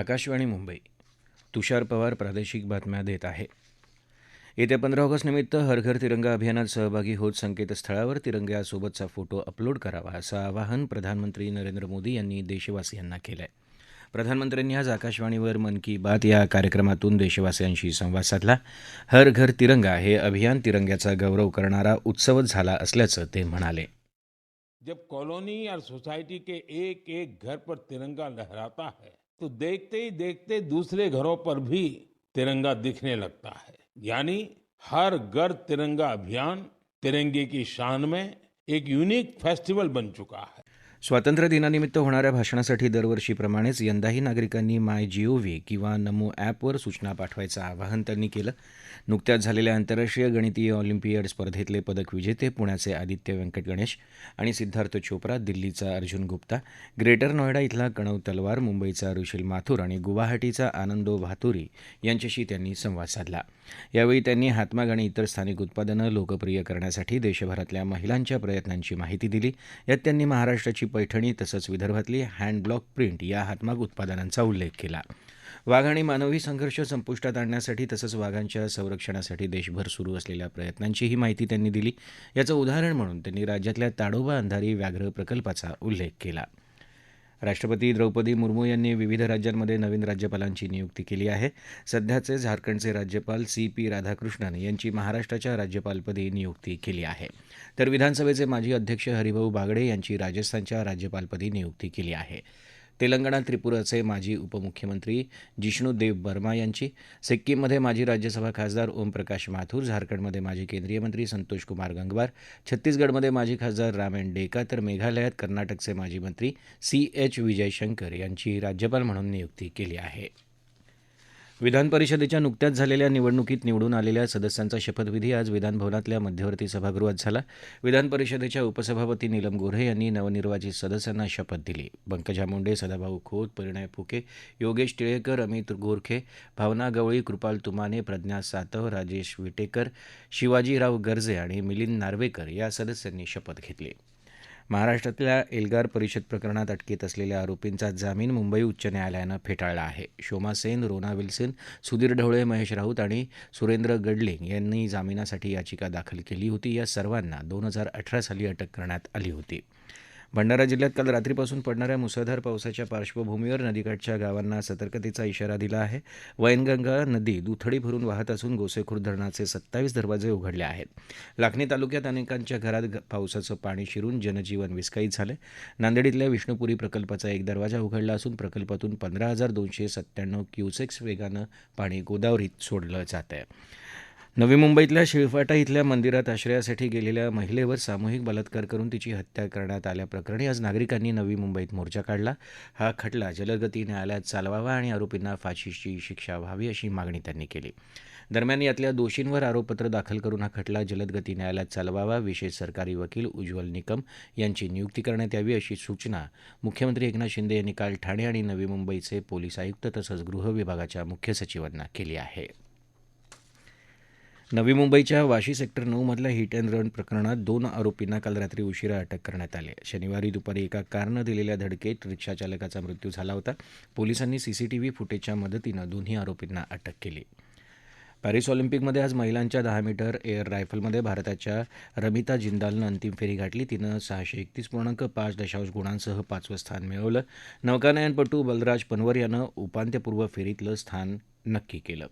आकाशवाणी मुंबई. तुषार पवार प्रादेशिक बातम्या देत आहे. येत्या पंधरा ऑगस्ट निमित्त हर घर तिरंगा अभियानात सहभागी होत संकेतस्थळावर तिरंग्यासोबतचा फोटो अपलोड करावा असं आवाहन प्रधानमंत्री नरेंद्र मोदी यांनी देशवासियांना केलं आहे प्रधानमंत्र्यांनी आज आकाशवाणीवर मन की बात या कार्यक्रमातून देशवासियांशी संवाद साधला. हर घर तिरंगा हे अभियान तिरंग्याचा गौरव करणारा उत्सवच झाला असल्याचं ते म्हणाले. जब कॉलोनी और सोसाइटी के एक एक घर पर तिरंगा लहराता है तो देखते ही देखते दूसरे घरों पर भी तिरंगा दिखने लगता है। यानी हर घर तिरंगा अभियान, तिरंगे की शान में एक यूनिक फेस्टिवल बन चुका है। स्वातंत्र्य दिनानिमित्त होणाऱ्या भाषणासाठी दरवर्षीप्रमाणेच यंदाही नागरिकांनी माय जीओव्ही किंवा नमो ॲपवर सूचना पाठवायचं आवाहन त्यांनी केलं. नुकत्याच झालेल्या आंतरराष्ट्रीय गणितीय ऑलिम्पियड स्पर्धेतले पदक विजेते पुण्याचे आदित्य व्यंकट गणेश आणि सिद्धार्थ चोप्रा दिल्लीचा अर्जुन गुप्ता ग्रेटर नोएडा इथला कणव तलवार मुंबईचा ऋषिल माथुर आणि गुवाहाटीचा आनंदो भातुरी यांच्याशी त्यांनी संवाद साधला. यावेळी त्यांनी हातमाग आणि इतर स्थानिक उत्पादनं लोकप्रिय करण्यासाठी देशभरातल्या महिलांच्या प्रयत्नांची माहिती दिली. यात त्यांनी महाराष्ट्राची पैठणी तसंच विदर्भातली हँडब्लॉक प्रिंट या हातमाग उत्पादनांचा उल्लेख केला. वाघ आणि मानवी संघर्ष संपुष्टात आणण्यासाठी तसंच वाघांच्या संरक्षणासाठी देशभर सुरू असलेल्या प्रयत्नांचीही माहिती त्यांनी दिली. याचं उदाहरण म्हणून त्यांनी राज्यातल्या ताडोबा अंधारी व्याघ्र प्रकल्पाचा उल्लेख केला. राष्ट्रपती द्रौपदी मुर्मू यांनी विविध राज्यांमध्ये नवीन राज्यपालांची नियुक्ती केली आहे. सध्याचे झारखंडचे राज्यपाल सी पी राधाकृष्णन यांची महाराष्ट्राच्या राज्यपालपदी नियुक्ती केली आहे. तर विधानसभेचे माजी अध्यक्ष हरिभाऊ बागडे यांची राजस्थानच्या राज्यपालपदी नियुक्ती केली आहे. तेलंगणा त्रिपुराचे माजी उपमुख्यमंत्री जिष्णू देव बर्मा यांची सिक्कीममध्ये माजी राज्यसभा खासदार ओमप्रकाश माथूर झारखंडमध्ये माजी केंद्रीय मंत्री संतोष कुमार गंगवार छत्तीसगडमध्ये माजी खासदार रामेन डेका तर मेघालयात कर्नाटकचे माजी मंत्री सी एच विजयशंकर यांची राज्यपाल म्हणून नियुक्ती केली आहे. विधानपरिषदेच्या नुकत्याच झालेल्या निवडणुकीत निवडून आलेल्या सदस्यांचा शपथविधी आज विधानभवनातल्या मध्यवर्ती सभागृहात झाला. विधानपरिषदेच्या उपसभापती नीलम गोऱ्हे यांनी नवनिर्वाचित सदस्यांना शपथ दिली. पंकजा मुंडे सदाभाऊ खोत परिणय फुके योगेश टिळेकर अमित गोरखे भावना गवळी कृपाल तुमाने प्रज्ञा सातव राजेश विटेकर शिवाजीराव गर्जे आणि मिलिंद नार्वेकर या सदस्यांनी शपथ घेतली. महाराष्ट्रातल्या एल्गार परिषद प्रकरणात अटकेत असलेल्या आरोपींचा जामीन मुंबई उच्च न्यायालयानं फेटाळला आहे. शोमा सेन रोना विल्सन सुधीर ढवळे महेश राऊत आणि सुरेंद्र गडलिंग यांनी जामिनासाठी याचिका दाखल केली होती. या सर्वांना दोन हजार अठरा साली अटक करण्यात आली होती. भंडारा जिल्ह्यात काल रात्रीपासून पडणाऱ्या मुसळधार पावसाच्या पार्श्वभूमीवर नदीकाठच्या गावांना सतर्कतेचा इशारा दिला आहे. वैनगंगा नदी दुथडी भरून वाहत असून गोसेखुर्द धरणाचे सत्तावीस दरवाजे उघडले आहेत. लाखणी तालुक्यात अनेकांच्या घरात पावसाचं पाणी शिरून जनजीवन विस्कळीत झालं नांदेड इथल्या विष्णुपुरी प्रकल्पाचा एक दरवाजा उघडला असून प्रकल्पातून पंधरा हजार दोनशे सत्त्याण्णव क्युसेक्स वेगानं पाणी गोदावरीत सोडलं जात आहे नवी मुंबईतल्या शिळफाटा इथल्या मंदिरात आश्रयासाठी गेलेल्या महिलेवर सामूहिक बलात्कार करून तिची हत्या करण्यात आल्याप्रकरणी आज नागरिकांनी नवी मुंबईत मोर्चा काढला. हा खटला जलदगती न्यायालयात चालवावा आणि आरोपींना फाशीची शिक्षा व्हावी अशी मागणी त्यांनी केली. दरम्यान यातल्या दोषींवर आरोपपत्र दाखल करून हा खटला जलदगती न्यायालयात चालवावा विशेष सरकारी वकील उज्ज्वल निकम यांची नियुक्ती करण्यात यावी अशी सूचना मुख्यमंत्री एकनाथ शिंदे यांनी काल ठाणे आणि नवी मुंबईचे पोलीस आयुक्त तसंच गृह विभागाच्या मुख्य सचिवांना केली आहे. नवी मुंबईच्या वाशी सेक्टर नऊमधल्या हिट अँड रन प्रकरणात दोन आरोपींना काल रात्री उशिरा अटक करण्यात आली. आहे. शनिवारी दुपारी एका कारनं दिलेल्या धडकेत रिक्षाचालकाचा मृत्यू झाला होता. पोलिसांनी सीसीटीव्ही फुटेजच्या मदतीनं दोन्ही आरोपींना अटक केली. पॅरिस ऑलिम्पिकमध्ये आज महिलांच्या दहा मीटर एअर रायफलमध्ये भारताच्या रमिता जिंदालनं अंतिम फेरी गाठली. तिनं सहाशे एकतीस पूर्णांक पाच दशांश गुणांसह पाचवं स्थान मिळवलं. नौकानयनपटू बलराज पनवर यानं उपांत्यपूर्व फेरीतलं स्थान नक्की केलं.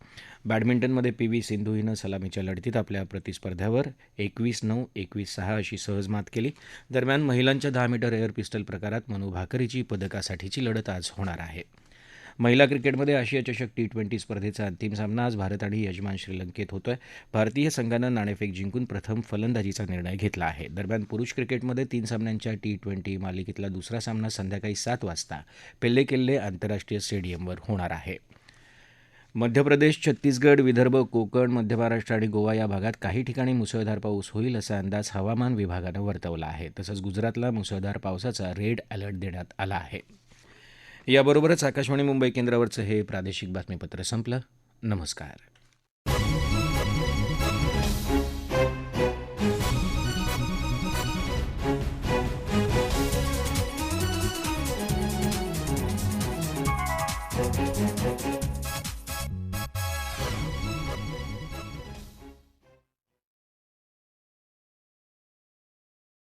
बॅडमिंटनमध्ये पी व्ही सिंधू हिनं सलामीच्या लढतीत आपल्या प्रतिस्पर्ध्यावर एकवीस नऊ एकवीस सहा अशी सहज मात केली. दरम्यान महिलांच्या दहा मीटर एअर पिस्टल प्रकारात मनु भाकरीची पदकासाठीची लढत आज होणार आहे. महिला क्रिकेटमध्ये आशिया चषक टी ट्वेंटी स्पर्धेचा अंतिम सामना आज भारत आणि यजमान श्रीलंकेत होतोय. भारतीय संघानं नाणेफेक जिंकून प्रथम फलंदाजीचा निर्णय घेतला आहे. दरम्यान पुरुष क्रिकेटमध्ये तीन सामन्यांच्या टी ट्वेंटी मालिकेतला दुसरा सामना संध्याकाळी सात वाजता पेल्ले किल्ले आंतरराष्ट्रीय स्टेडियमवर होणार आहे. मध्य प्रदेश छत्तीसगड विदर्भ कोकण मध्य महाराष्ट्र आणि गोवा या भागात काही ठिकाणी मुसळधार पाऊस होईल असा अंदाज हवामान विभागानं वर्तवला आहे. तसंच गुजरातला मुसळधार पावसाचा रेड अलर्ट देण्यात आला आहे. याबरोबरच आकाशवाणी मुंबई केंद्रावरचं हे प्रादेशिक बातमीपत्र संपलं. नमस्कार. आहे